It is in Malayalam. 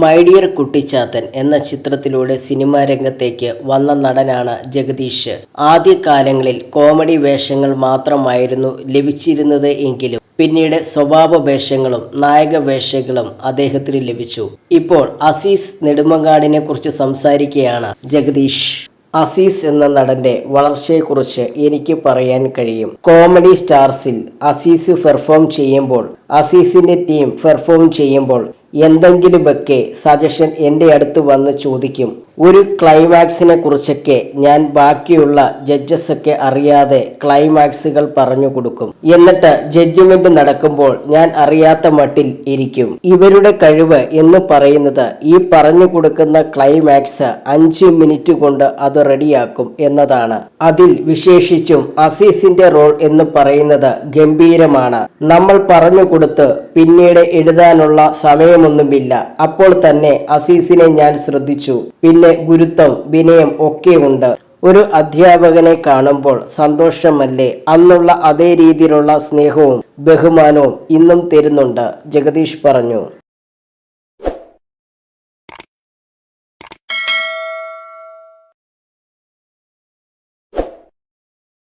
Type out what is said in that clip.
മൈ ഡിയർ കുട്ടിച്ചാത്തൻ എന്ന ചിത്രത്തിലൂടെ സിനിമാ രംഗത്തേക്ക് വന്ന നടനാണ് ജഗദീഷ്. ആദ്യകാലങ്ങളിൽ കോമഡി വേഷങ്ങൾ മാത്രമായിരുന്നു ലഭിച്ചിരുന്നത് എങ്കിലും പിന്നീട് സ്വഭാവ വേഷങ്ങളും നായക വേഷങ്ങളും അദ്ദേഹത്തിന് ലഭിച്ചു. ഇപ്പോൾ അസീസ് നെടുമങ്ങാടിനെ കുറിച്ച് സംസാരിക്കുകയാണ് ജഗദീഷ്. അസീസ് എന്ന നടന്റെ വളർച്ചയെക്കുറിച്ച് എനിക്ക് പറയാൻ കഴിയും. കോമഡി സ്റ്റാർസിൽ അസീസ് പെർഫോം ചെയ്യുമ്പോൾ അസീസിന്റെ ടീം പെർഫോം ചെയ്യുമ്പോൾ എന്തെങ്കിലുമൊക്കെ സജഷൻ എന്റെ അടുത്ത് വന്ന് ചോദിക്കും. ഒരു ക്ലൈമാക്സിനെ കുറിച്ചൊക്കെ ഞാൻ ബാക്കിയുള്ള ജഡ്ജസ് ഒക്കെ അറിയാതെ ക്ലൈമാക്സുകൾ പറഞ്ഞു കൊടുക്കും. എന്നിട്ട് ജഡ്ജ്മെന്റ് നടക്കുമ്പോൾ ഞാൻ അറിയാത്ത മട്ടിൽ ഇരിക്കും. ഇവരുടെ കഴിവ് എന്ന് പറയുന്നത് ഈ പറഞ്ഞു കൊടുക്കുന്ന ക്ലൈമാക്സ് അഞ്ച് മിനിറ്റ് കൊണ്ട് അത് റെഡിയാക്കും എന്നതാണ്. അതിൽ വിശേഷിച്ചും അസീസിന്റെ റോൾ എന്ന് പറയുന്നത് ഗംഭീരമാണ്. നമ്മൾ പറഞ്ഞു കൊടുത്ത് പിന്നീട് എഴുതാനുള്ള സമയമൊന്നുമില്ല. അപ്പോൾ തന്നെ അസീസിനെ ഞാൻ ശ്രദ്ധിച്ചു. പിന്നെ ഗുരുത്വം വിനയം ഒക്കെ ഉണ്ട്. ഒരു അധ്യാപകനെ കാണുമ്പോൾ സന്തോഷമല്ലേ? അന്നുള്ള അതേ രീതിയിലുള്ള സ്നേഹവും ബഹുമാനവും ഇന്നും തരുന്നുണ്ട് ജഗദീഷ് പറഞ്ഞു.